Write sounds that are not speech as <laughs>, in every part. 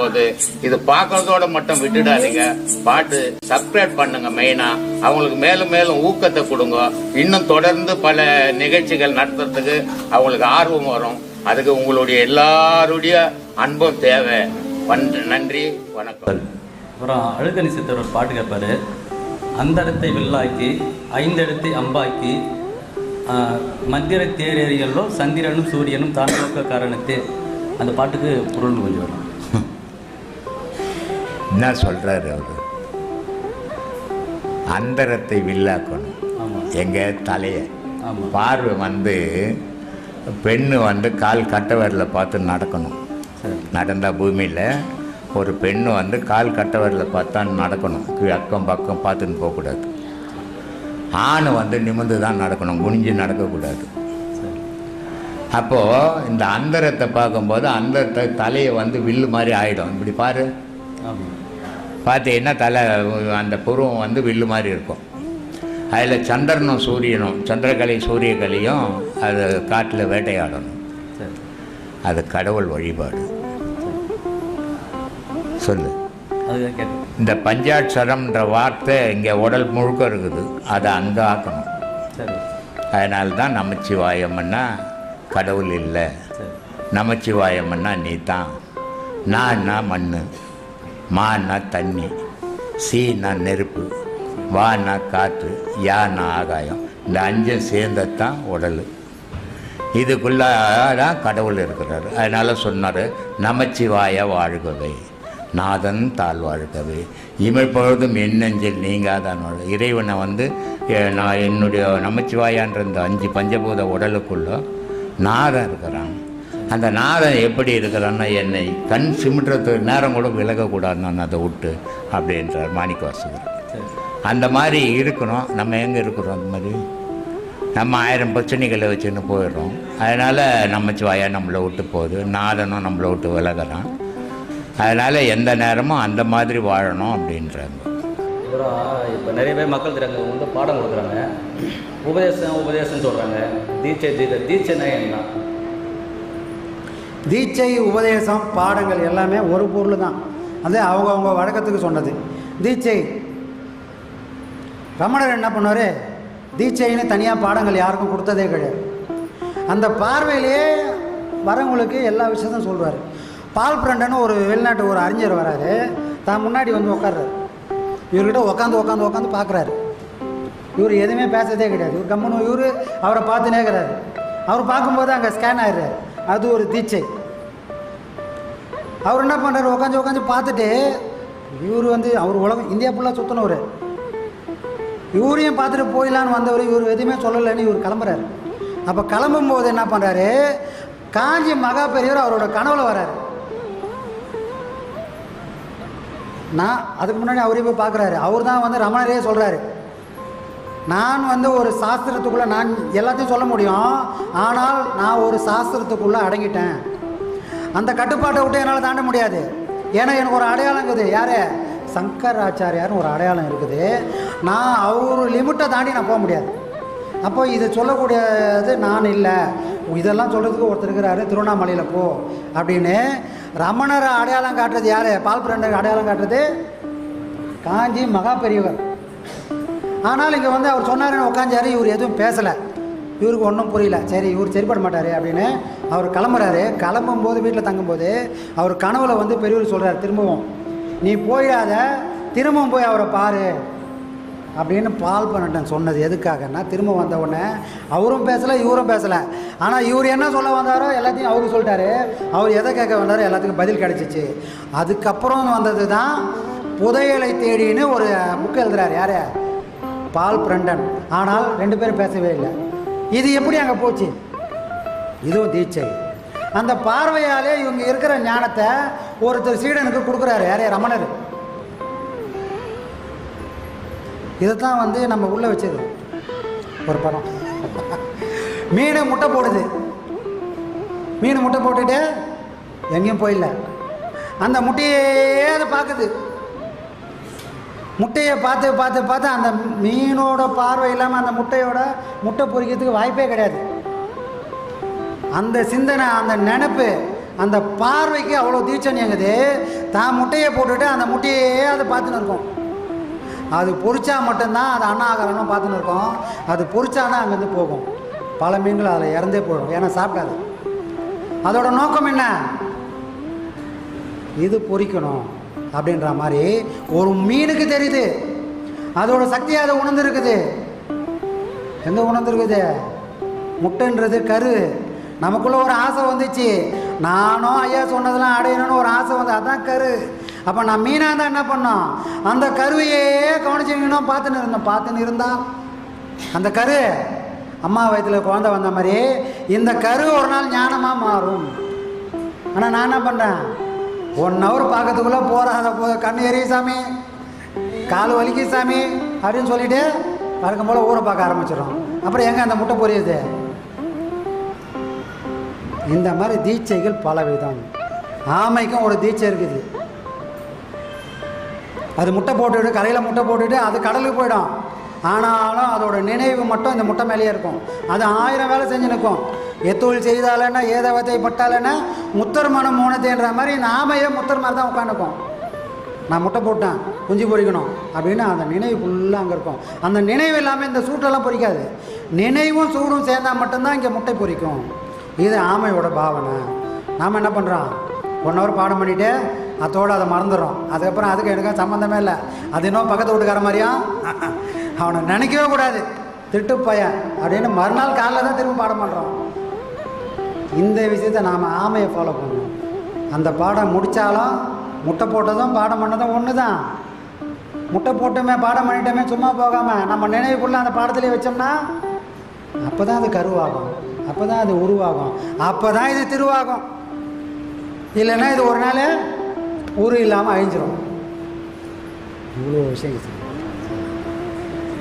போது இது பார்க்கறதோட மட்டும் விட்டுடாதீங்க. பாட்டு சப்ஸ்கிரைப் பண்ணுங்க மெயினா அவங்களுக்கு மேலும் மேலும் ஊக்கத்தை கொடுங்க. இன்னும் தொடர்ந்து பல நிகழ்ச்சிகள் நடத்துறதுக்கு அவங்களுக்கு ஆர்வம் வரும். அதுக்கு உங்களுடைய எல்லாருடைய அன்பும் தேவை. நன்றி வணக்கம். அப்புறம் அழுகணி சித்தர் ஒரு பாட்டு கேட்பாரு அந்த இடத்தை வில்லாக்கி ஐந்தெழுத்தை அம்பாக்கி மந்திர மத்திர தேரேறியல்லோ சந்திரனும் சூரியனும் தான் நோக்க காரணத்தே அந்த பாட்டுக்கு பொருள் கொஞ்சம் வரும். என்ன சொல்றாரு அவரு? அந்தரத்தை வில்லாக்கணும். ஆமாம் எங்க தலைய. பார்வை வந்து பெண்ணு வந்து கால் கட்ட விரல பார்த்து நடக்கணும். சரி. நடந்தா பூமியில் ஒரு பெண்ணு வந்து கால் கட்ட விரல பார்த்தா நடக்கணும். அக்கம் பக்கம் பார்த்துன்னு போகக்கூடாது. ஆண் வந்து நிமிர்ந்து தான் நடக்கணும். குனிஞ்சு நடக்கக்கூடாது. அப்போது இந்த அந்தரத்தை பார்க்கும்போது அந்தரத்தை தலையை வந்து வில்லு மாதிரி ஆகிடும் இப்படி பாரு. பார்த்தீங்கன்னா தலை அந்த புருவம் வந்து வில்லு மாதிரி இருக்கும். அதில் சந்திரனும் சூரியனும் சந்திரகலை சூரியகலையும் அது காட்டில் வேட்டையாடணும். அது கடவுள் வழிபாடு. சொல்லு. இந்த பஞ்சாட்சரம்ன்ற வார்த்தை இங்கே உடல் முழுக்க இருக்குது. அதை அங்கே ஆக்கணும். அதனால தான் நமச்சிவாயம்னா கடவுள் இல்லை. நமச்சிவாயம்னா நீ தான். நான்னா மண் மான்னா தண்ணி சீனா நெருப்பு வானா காற்று யானா ஆகாயம். இந்த அஞ்சும் சேர்ந்தது உடல். இதுக்குள்ள தான் கடவுள் இருக்கிறார். அதனால் சொன்னார் நமச்சிவாய வாழ்கவே நாதன் தாழ் வாழ்கவே. இமிழ்பொழுதும் என்னெஞ்சில் நீங்காதான் இறைவனை வந்து நான் என்னுடைய நமச்சிவாயான்ற இந்த அஞ்சு பஞ்சபூத உடலுக்குள்ள நாதன் இருக்கிறான். அந்த நாதன் எப்படி இருக்கிறான்னா என்னை கண் சிமிட்டுறது நேரம் கூட விலகக்கூடாது நான் அதை விட்டு அப்படின்றார் மாணிக்க வாசகர் அந்த மாதிரி இருக்கணும். நம்ம எங்கே இருக்கிறோம் அந்த மாதிரி? நம்ம ஆயிரம் பிரச்சனைகளை வச்சுன்னு போயிடுறோம். அதனால் நம்ம சிவாயா நம்மளை விட்டு போகுது. நாதனும் நம்மளை விட்டு விலகிறான் அதனால் எந்த நேரமும் அந்த மாதிரி வாழணும் அப்படின்றாங்க. அப்புறம் இப்போ நிறைய பேர் மக்கள் திறங்க வந்து பாடம் கொடுக்குறாங்க. உபதேசம் உபதேசம் சொல்கிறாங்க தீட்சை தீட்சை தீட்சைனா என்ன தீட்சை உபதேசம் பாடங்கள் எல்லாமே ஒரு பொருள் தான் அது அவங்கவுங்க வழக்கத்துக்கு சொன்னது. தீட்சை. ரமணர் என்ன பண்ணார்? தீட்சைன்னு தனியாக பாடங்கள் யாருக்கும் கொடுத்ததே கிடையாது. அந்த பார்வையிலேயே வரவங்களுக்கு எல்லா விஷயத்தையும் சொல்கிறார் பால் பிரண்டன் ஒரு வெளிநாட்டு ஒரு அறிஞர் வராரு. தான் முன்னாடி வந்து உட்கார்றாரு இவர்கிட்ட உட்காந்து உட்காந்து உட்காந்து பார்க்குறாரு இவர் எதுவுமே பேசுறதே கிடையாது. இவர் கம்மனு இவர் அவரை பார்த்துனே இருக்கிறாரு. அவர் பார்க்கும்போது அங்கே ஸ்கேன் ஆயிடுறாரு. அது ஒரு தீட்சை. அவர் என்ன பண்ணுறாரு உட்காந்து உட்காந்து பார்த்துட்டு இவர் வந்து அவர் உலகம் இந்தியா ஃபுல்லாக சுற்றினவர் இவரையும் பார்த்துட்டு போயிடலான்னு வந்தவர் இவர் எதுவுமே சொல்லலைன்னு இவர் கிளம்புறாரு. அப்போ கிளம்பும்போது என்ன பண்ணுறாரு காஞ்சி மகா பெரியவர் அவரோட கனவுல வராரு நான் அதுக்கு முன்னாடி அவரையும் போய் பார்க்குறாரு. அவர் தான் வந்து ரமணரே சொல்கிறாரு நான் வந்து ஒரு சாஸ்திரத்துக்குள்ளே நான் எல்லாத்தையும் சொல்ல முடியும். ஆனால் நான் ஒரு சாஸ்திரத்துக்குள்ளே அடங்கிட்டேன். அந்த கட்டுப்பாட்டை விட்டு என்னால் தாண்ட முடியாது. ஏன்னா எனக்கு ஒரு அடையாளம் இருக்குது. யார்? சங்கராச்சாரியார்னு ஒரு அடையாளம் இருக்குது. நான் அவர் லிமிட்டை தாண்டி நான் போக முடியாது. அப்போ இதை சொல்லக்கூடியது நான் இல்லை. இதெல்லாம் சொல்கிறதுக்கு ஒருத்தர் இருக்கிறாரு. திருவண்ணாமலையில் போ அப்படின்னு ரமணரை அடையாளம் காட்டுறது யார்? பால் பிரண்டர் அடையாளம் காட்டுறது காஞ்சி மகா பெரியவர் ஆனால் இங்கே வந்து அவர் சொன்னாருன்னு உட்காந்தாரு இவர் எதுவும் பேசலை. இவருக்கு ஒன்றும் புரியல. சரி இவர் சரிப்பட மாட்டார் அப்படின்னு அவர் கிளம்புறாரு. கிளம்பும்போது வீட்டில் தங்கும்போது அவர் கனவுல வந்து பெரியவர் சொல்கிறார் திரும்பவும். நீ போயிடாத. திரும்பவும் போய் அவரை பாரு. அப்படின்னு பால் பண்ணட்டன் சொன்னது. எதுக்காகன்னா திரும்ப வந்த உடனே அவரும் பேசலை இவரும் பேசலை. ஆனால் இவர் என்ன சொல்ல வந்தாரோ எல்லாத்தையும் அவருக்கு சொல்லிட்டாரு. அவர் எதை கேட்க வந்தாரோ எல்லாத்துக்கும் பதில் கிடச்சிச்சு. அதுக்கப்புறம் வந்தது தான் புதையலை தேடின்னு ஒரு புக் எழுதுறாரு. யார்? Paul Brunton. ஆனால் ரெண்டு பேரும் பேசவே இல்லை. இது எப்படி அங்கே போச்சு? இதுவும் தீட்சை. அந்த பார்வையாலே இவங்க இருக்கிற ஞானத்தை ஒருத்தர் சீடனுக்கு கொடுக்குறாரு. யாரே ரமணர் இதுதான் வந்து நம்ம உள்ளே வச்சது. ஒரு படம். மீன் முட்டை போடுது. மீன் முட்டை போட்டுட்டு எங்கேயும் போயிடல அந்த முட்டையே அதை பார்க்குது. முட்டையை பார்த்து பார்த்து பார்த்து அந்த மீனோட பார்வை இல்லாமல் அந்த முட்டையோட முட்டை பொரிக்கிறதுக்கு வாய்ப்பே கிடையாது. அந்த சிந்தனை அந்த நினப்பு அந்த பார்வைக்கு அவ்வளோ தீட்சணியங்குது தான் முட்டையை போட்டுட்டு அந்த முட்டையே அதை பார்த்துன்னு இருக்கும். அது பொறிச்சா மட்டும்தான் அது அண்ணாகரணும் பார்த்துன்னு இருக்கோம். அது பொரிச்சாதான் அங்கேருந்து போகும். பல மீன்கள் அதில் இறந்தே போயிடும். ஏன்னா சாப்பிடாது. அதோட நோக்கம் என்ன? இது பொறிக்கணும். அப்படின்ற மாதிரி ஒரு மீனுக்கு தெரியுது. அதோட சக்தி அதை உணர்ந்துருக்குது. எங்கே உணர்ந்துருக்குது? முட்டைன்றது கரு. நமக்குள்ளே ஒரு ஆசை வந்துச்சு. நானும் ஐயா சொன்னதெல்லாம் அடையணும்னு ஒரு ஆசை வந்து அதான் கரு. அப்போ நான் மீனாக தான் என்ன பண்ணோம்? அந்த கருவையே கவனிச்சுக்கணும் பார்த்துன்னு இருந்தோம். பார்த்துன்னு இருந்தா? அந்த கரு அம்மா வயித்துல குழந்தை வந்த மாதிரி இந்த கரு ஒரு நாள் ஞானமாக மாறும். ஆனால் நான் என்ன பண்ணுறேன் ஒன் ஹவர் பார்க்கறதுக்குள்ளே போகிறாத போ கண்ணு எரிய சாமி. கால் வலிக்கு சாமி. அப்படின்னு சொல்லிட்டு வழக்கம் போல் ஊரை பார்க்க ஆரம்பிச்சிடும் அப்புறம் எங்கே அந்த முட்டை பொரியுது? இந்த மாதிரி தீட்சைகள் பல விதம் ஆமைக்கும் ஒரு தீட்சை இருக்குது. அது முட்டை போட்டுட்டு கரையில் முட்டை போட்டுட்டு அது கடலுக்கு போயிடும். ஆனாலும் அதோட நினைவு மட்டும் இந்த முட்டை மேலேயே இருக்கும். அது ஆயிரம் வேலை செஞ்சு நிற்கும். எத்தொழில் செய்தாலன்னா ஏதவத்தை பட்டாலன்னா முத்தர் மனம் மோனத்தைன்ற மாதிரி நாமையே ஆமையே முத்தர் மாதிரி தான் உட்காந்துக்கும் நான் முட்டை போட்டேன் குஞ்சு பொரிக்கணும் அப்படின்னு அந்த நினைவு ஃபுல்லாக அங்கே இருக்கும். அந்த நினைவு இல்லாமல் இந்த சூட்டெல்லாம் பொரிக்காது நினைவும் சூடும் சேர்ந்தால் மட்டும்தான் இங்கே முட்டை பொரிக்கும் இது ஆமையோட பாவனை. நாம் என்ன பண்ணுறோம் ஒன் ஹவர் பாடம் பண்ணிவிட்டு அதோடு அதை மறந்துடும் அதுக்கப்புறம் அதுக்கு எனக்கு சம்மந்தமே இல்லை. அது இன்னும் பக்கத்து வீட்டுக்கார மாதிரியா? <laughs> அவனை நினைக்கவே கூடாது. திட்டு பையன் அப்படின்னு மறுநாள் காலைல தான் திரும்ப பாடம் பண்ணுறோம் இந்த விஷயத்தை நாம் ஆமையை ஃபாலோ பண்ணணும். அந்த பாடம் முடித்தாலும் முட்டை போட்டதும் பாடம் பண்ணதும் ஒன்று தான் முட்டை போட்டுமே பாடம் பண்ணிட்டோமே சும்மா போகாமல் நம்ம நினைவுக்குள்ளே அந்த பாடத்திலே வச்சோம்னா அப்போ தான் அது கருவாகும். அப்போ தான் அது உருவாகும். அப்போ தான் இது திருவாகும். இல்லைன்னா இது ஒரு நாள் உரு இல்லாமல் அழிஞ்சிரும். இவ்வளோ விஷயம்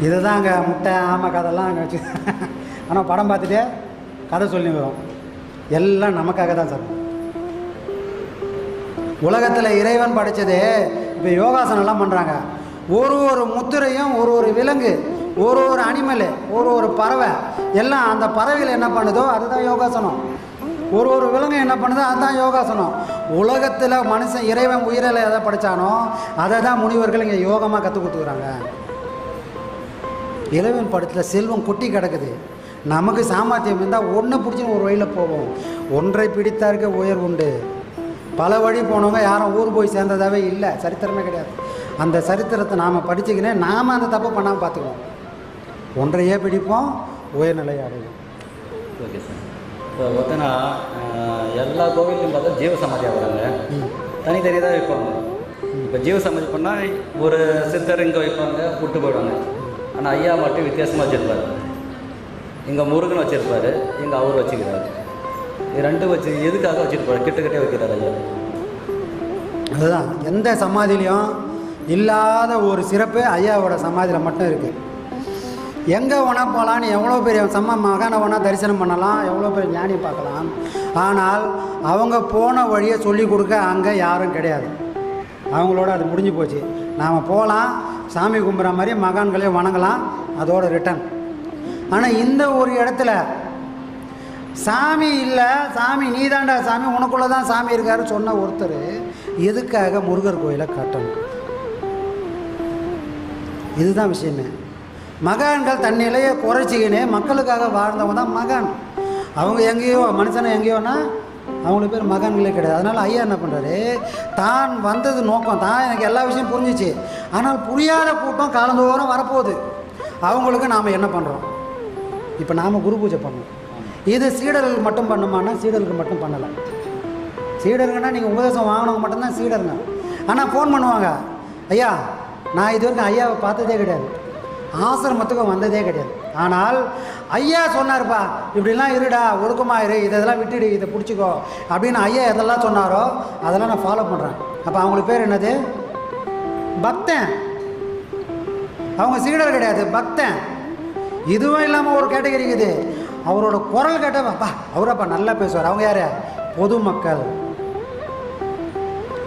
இதை. தான் அங்கே முட்டை ஆமை கதைலாம் அங்கே வச்சு <laughs> ஆனால் படம் பார்த்துட்டு கதை சொல்லி வரும். எல்லாம் நமக்காக தான் சார். உலகத்தில் இறைவன் படைச்சது இப்போ யோகாசனம்லாம் பண்ணுறாங்க ஒரு ஒரு முத்திரையும் ஒரு ஒரு விலங்கு ஒரு ஒரு அனிமலு ஒரு ஒரு பறவை எல்லாம் அந்த பறவைகள் என்ன பண்ணுதோ அதுதான் யோகாசனம். ஒரு ஒரு விலங்கு என்ன பண்ணுதோ அதுதான் யோகாசனம். உலகத்தில் மனுஷன் இறைவன் உயிரில் எதை படித்தானோ அதை தான் முனிவர்கள் இங்கே யோகமாக கற்றுக் கொடுத்துக்கிறாங்க. இறைவன் படத்தில் செல்வம் கொட்டி கிடக்குது. நமக்கு சாமர்த்தியம் இருந்தால் ஒன்றை பிடிச்சின்னு ஒரு வழியில் போவோம். ஒன்றை பிடித்தார்க்க உயர் உண்டு. பல வழி போனவங்க யாரும் ஊர் போய் சேர்ந்ததாவே இல்லை. சரித்திரமே கிடையாது. அந்த சரித்திரத்தை நாம் படிச்சுக்கினே நாம் அந்த தப்பை பண்ணாமல் பார்த்துக்குவோம். ஒன்றையே பிடிப்போம் உயர்நிலை அடைவோம். Okay sir. இப்போ பார்த்தீங்கன்னா எல்லா கோவில்லையும் பார்த்தா ஜீவ சமாதி ஆகுறாங்க தனித்தனியாக தான் வைப்பாங்க இப்போ ஜீவ சமாதி பண்ணால் ஒரு சித்தர் இங்கே வைப்பாங்க விட்டு போயிடுவாங்க. ஆனால் ஐயா மட்டும் வித்தியாசமாக வச்சுருப்பாரு. இங்கே முருகன் வச்சுருப்பார் இங்கே அவர் வச்சுக்கிறாரு. இது ரெண்டும் வச்சு எதுக்காக வச்சுருப்பாரு? கிட்ட கிட்டே ஐயா அதுதான். எந்த சமாதிலையும் இல்லாத ஒரு சிறப்பு ஐயாவோட சமாதியில் மட்டும் இருக்குது எங்கே வேணா போகலான்னு எவ்வளோ பெரிய சம்ம மகானை வேணால் தரிசனம் பண்ணலாம் எவ்வளோ பெரிய ஞானி பார்க்கலாம். ஆனால் அவங்க போன வழியை சொல்லி கொடுக்க அங்கே யாரும் கிடையாது. அவங்களோட அது முடிஞ்சு போச்சு. நாம் போகலாம் சாமி கும்பிட்ற மாதிரி மகான்களையும் வணங்கலாம் அதோட ரிட்டன் ஆனால் இந்த ஒரு இடத்துல சாமி இல்லை சாமி நீதாண்டா சாமி உனக்குள்ளே தான் சாமி இருக்காரு சொன்ன ஒருத்தர் எதுக்காக முருகர் கோயிலை கட்டணும்? இதுதான் விஷயமே. மகான்கள் தன் நிலையை குறைச்சிக்கின்னு மக்களுக்காக வாழ்ந்தவங்க தான் மகான். அவங்க எங்கேயோ மனுஷனை எங்கேயோனா அவங்களுக்கு பேர் மகான்களே கிடையாது. அதனால் ஐயா என்ன பண்ணுறாரு தான் வந்தது நோக்கம். தான் எனக்கு எல்லா விஷயம் புரிஞ்சிச்சு. ஆனால் புரியாத கூட்டம் காலந்தோறும் வரப்போகுது. அவங்களுக்கு நாம் என்ன பண்ணுறோம் இப்போ நாம் குரு பூஜை பண்ணோம் இது சீடர்கள் மட்டும் பண்ணுமானா சீடர்கள் மட்டும் பண்ணலை. சீடருங்கன்னா நீங்கள் உபதேசம் வாங்கினவங்க மட்டும்தான் சீடருங்க. ஆனால் ஃபோன் பண்ணுவாங்க. ஐயா நான் இது வரைக்கும் ஐயாவை பார்த்ததே கிடையாது. ஆசிரமத்துக்கு வந்ததே கிடையாது. ஆனால் ஐயா சொன்னார்ப்பா இப்படிலாம் இருடா ஒழுக்கமாக இரு இதெல்லாம் விட்டுடு இதை பிடிச்சிக்கோ. அப்படின்னு ஐயா எதெல்லாம் சொன்னாரோ அதெல்லாம் நான் ஃபாலோ பண்ணுறேன் அப்போ அவங்களுக்கு பேர் என்னது? பக்தன். அவங்க சீடர் கிடையாது பக்தன். இதுவும் இல்லாமல் ஒரு கேட்டகரி இருக்குது. அவரோட குரல் கேட்டப்பா அவரப்பா நல்லா பேசுவார். அவங்க யார்? பொதுமக்கள்.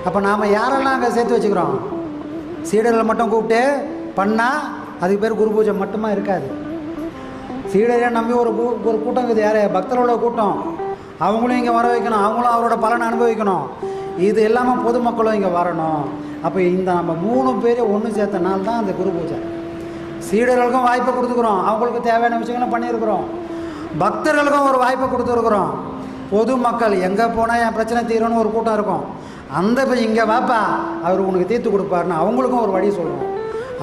அப்போ நாம் யாரெல்லாம் அங்கே சேர்த்து வச்சுக்கிறோம்? சீடர்களை மட்டும் கூப்பிட்டு பண்ணால் அதுக்கு பேர் குரு பூஜை மட்டுமா இருக்காது. சீடரை நம்பி ஒரு கூ- ஒரு கூட்டம் இருக்குது. யார்? பக்தர்களோட கூட்டம். அவங்களும் இங்கே வர வைக்கணும். அவங்களும் அவரோட பலனை அனுபவிக்கணும். இது இல்லாமல் பொதுமக்களும் இங்கே வரணும். அப்போ இந்த நம்ம மூணு பேரையும் ஒன்று சேர்த்த நாள் தான் அந்த குரு பூஜை. சீடர்களுக்கும் வாய்ப்பை கொடுத்துக்கிறோம். அவங்களுக்கு தேவையான விஷயங்களை பண்ணியிருக்கிறோம். பக்தர்களுக்கும் ஒரு வாய்ப்பை கொடுத்துருக்குறோம். பொதுமக்கள் எங்கே போனால் என் பிரச்சனை தீரும்னு ஒரு கூட்டம் இருக்கும். அந்த இப்போ இங்கே வாப்பா அவர் உனக்கு தீர்த்து கொடுப்பாருன்னு அவங்களுக்கும் ஒரு வழி சொல்லுவோம்.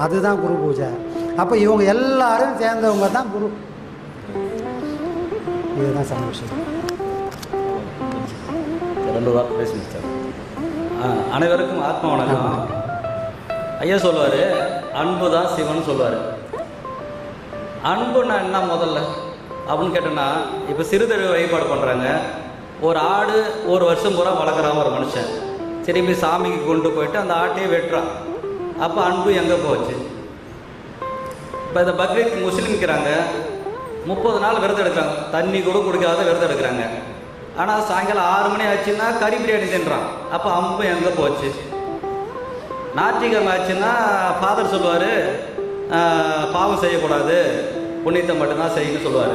அதுதான் குரு பூஜை. அப்போ இவங்க எல்லாரும் சேர்ந்தவங்க தான் குரு. இதுதான் சம விஷயம். ரெண்டு வாரம் பேசி அனைவருக்கும் ஆத்மா வணக்கம். ஐயா சொல்லுவார் அன்பு தான் சிவன் சொல்லுவார். அன்புன்னா என்ன முதல்ல? அப்படின்னு கேட்டோன்னா இப்போ சிறுதெரு வழிபாடு பண்ணுறாங்க ஒரு ஆடு ஒரு வருஷம் பூரா வளர்க்குறான் ஒரு மனுஷன். திரும்பி சாமிக்கு கொண்டு போயிட்டு அந்த ஆட்டையே வெட்டுறான். அப்போ அன்பு எங்கே போச்சு? இப்போ இந்த பக்ரீத் முஸ்லீம்க்கிறாங்க முப்பது நாள் விரதம் எடுக்கிறாங்க. தண்ணி கூட குடிக்காத விரதம் எடுக்கிறாங்க. ஆனால் சாயங்காலம் ஆறு மணி ஆச்சுன்னா கறி பிரியாணி தின்றான். அப்போ அம்பு எங்கே போச்சு? நாத்திகம் ஆச்சுன்னா ஃபாதர் சொல்லுவார் பாவம் செய்யக்கூடாது. புண்ணியத்தை மட்டும்தான் செய்யணும்னு சொல்லுவார்.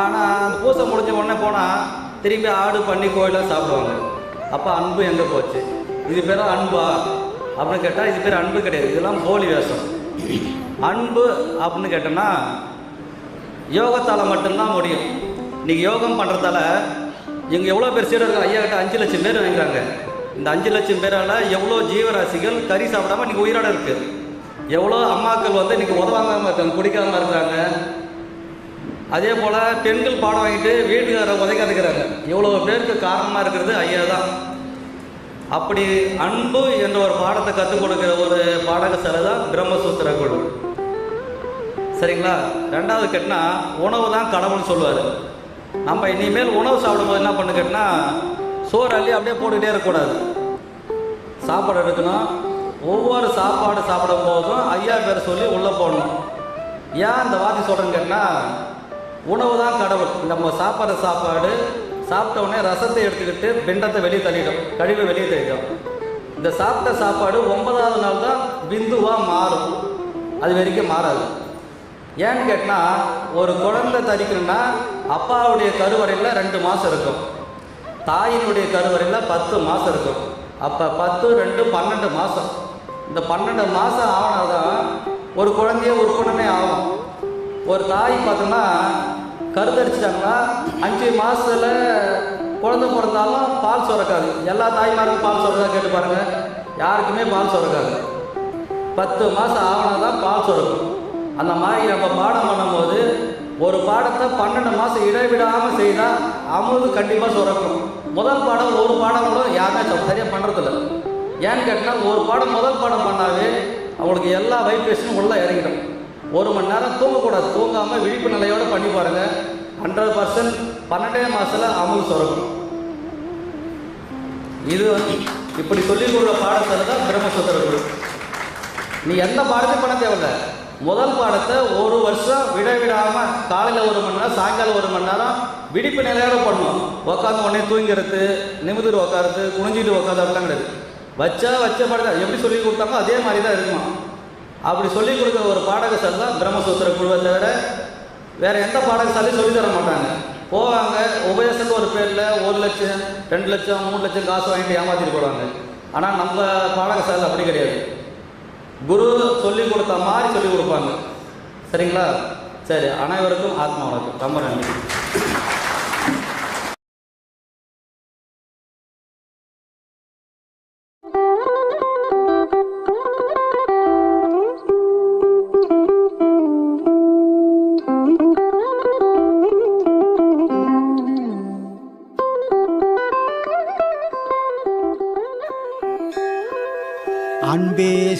ஆனால் அந்த பூசை முடிஞ்ச உடனே போனால் திரும்பி ஆடு பண்ணி கோயிலாக சாப்பிடுவாங்க. அப்போ அன்பு எங்கே போச்சு? இது பேர் அன்பா? அப்படின்னு கேட்டால் இது பேர் அன்பு கிடையாது. இதெல்லாம் போலி வேஷம். அன்பு அப்படின்னு கேட்டோன்னா யோகத்தால் மட்டும்தான் முடியும். இன்றைக்கி யோகம் பண்ணுறதால இங்கே எவ்வளோ பேர் சீடர்கள் ஐயா கிட்ட அஞ்சு லட்சம் பேர் வாங்கிறாங்க இந்த அஞ்சு லட்சம் பேரால் எவ்வளோ ஜீவராசிகள் கறி சாப்பிடாம இன்னைக்கு உயிரோட இருக்கு? எவ்வளோ அம்மாக்கள் வந்து இன்றைக்கி உதவாமல் இருக்காங்க குடிக்காமல் இருக்கிறாங்க? அதே போல் பெண்கள் பாடம் வாங்கிட்டு வீட்டுக்கார உதைக்க இருக்கிறாங்க இவ்வளோ பேருக்கு காரணமாக இருக்கிறது ஐயா தான் அப்படி அன்பு என்ற ஒரு பாடத்தை கற்றுக் கொடுக்குற ஒரு பாடகசாலை தான் பிரம்மசூத்திர குழு சரிங்களா? ரெண்டாவது கேட்டால் உணவு தான் கடவுள்னு சொல்லுவார். நம்ம இனிமேல் உணவு சாப்பிடும்போது என்ன பண்ணு கேட்டால் சோறு அள்ளி அப்படியே போட்டுகிட்டே இருக்கக்கூடாது. சாப்பாடு எடுக்கணும். ஒவ்வொரு சாப்பாடு சாப்பிடும் போதும் ஐயா பேர் சொல்லி உள்ளே போடணும். ஏன் இந்த வார்த்தை சொல்கிறேன்னு கேட்டால் உணவு தான் கடவுள். நம்ம சாப்பிட்ற சாப்பாடு சாப்பிட்ட உடனே ரசத்தை எடுத்துக்கிட்டு பிண்டத்தை வெளியே தள்ளிடும். கழிவை வெளியே தள்ளிடும். இந்த சாப்பிட்ட சாப்பாடு ஒன்பதாவது நாள் தான் பிந்துவாக மாறும். அது வரைக்கும் மாறாது. ஏன்னு கேட்டால் ஒரு குழந்தை தரிக்கணும்னா அப்பாவுடைய கருவறையில் ரெண்டு மாதம் இருக்கும். தாயினுடைய கருவறையில் பத்து மாதம் இருக்கும். அப்போ பத்து ரெண்டு பன்னெண்டு மாதம் இந்த பன்னெண்டு மாதம் ஆகினாதான் ஒரு குழந்தைய உறுப்பினே ஆகும். ஒரு தாய் பார்த்தோம்னா கருத்தரிச்சிட்டாங்கன்னா அஞ்சு மாதத்தில் குழந்தை பிறந்தாலும் பால் சுரக்காது. எல்லா தாய்மாருக்கும் பால் சுரக்கா கேட்டு பாருங்கள் யாருக்குமே பால் சுரக்காது. பத்து மாதம் ஆகினா தான் பால் சுரக்கும். அந்த மாதிரி நம்ம பாடம் பண்ணும்போது ஒரு பாடத்தை பன்னெண்டு மாதம் இடைவிடாமல் செய்தால் அமுது கண்டிப்பாக சுரக்கும். முதல் பாடம் ஒரு பாடம் கூட யாருமே சரியாக பண்ணுறதில்ல ஏன்னு கேட்டால் ஒரு பாடம் முதல் பாடம் பண்ணாவே அவங்களுக்கு எல்லா வைப்ரேஷனும் உள்ளே இறங்கிடும். ஒரு மணி நேரம் தூங்கக்கூடாது. தூங்காமல் விழிப்பு நிலையோடு பண்ணி பாருங்கள் ஹண்ட்ரட் பர்சன்ட் பன்னெண்டே மாதத்தில் அமுது சுரக்கும். இது வந்து இப்படி சொல்லிக் கொடுக்குற பாடத்தில் தான் பிரம்மசூத்திர நீ எந்த பாடத்தையும் பண்ண தேவையில்லை. முதல் பாடத்தை ஒரு வருஷம் விடவிடாம காலையில் ஒரு மணி நேரம் சாயங்காலம் ஒரு மணி நேரம் விடிப்பு நிலையோட பண்ணணும் உட்காந்து உடனே தூங்கிறது நிமிதிட்டு உட்காருது குனிஞ்சிட்டு உட்காந்து அப்படிலாம் கிடையாது. வச்சா வச்ச பாடத்தை எப்படி சொல்லி கொடுத்தாங்களோ அதே மாதிரி தான் இருக்குமா? அப்படி சொல்லி கொடுக்குற ஒரு பாடகசால் தான் பிரம்மசூத்திர குழுவை தவிர வேறு எந்த பாடகசாலையும் சொல்லி தர மாட்டாங்க. போவாங்க உபதேசத்துக்கு ஒரு பேரில் ஒரு லட்சம் ரெண்டு லட்சம் மூணு லட்சம் காசு வாங்கிட்டு ஏமாற்றிட்டு போடுவாங்க. ஆனால் நம்ம பாடகசாலை அப்படி கிடையாது. குரு சொல்லி கொடுத்த மாதிரி சொல்லி கொடுப்பாங்க. சரிங்களா? சரி அனைவருக்கும் ஆத்மா வணக்கம். ரொம்ப நன்றி.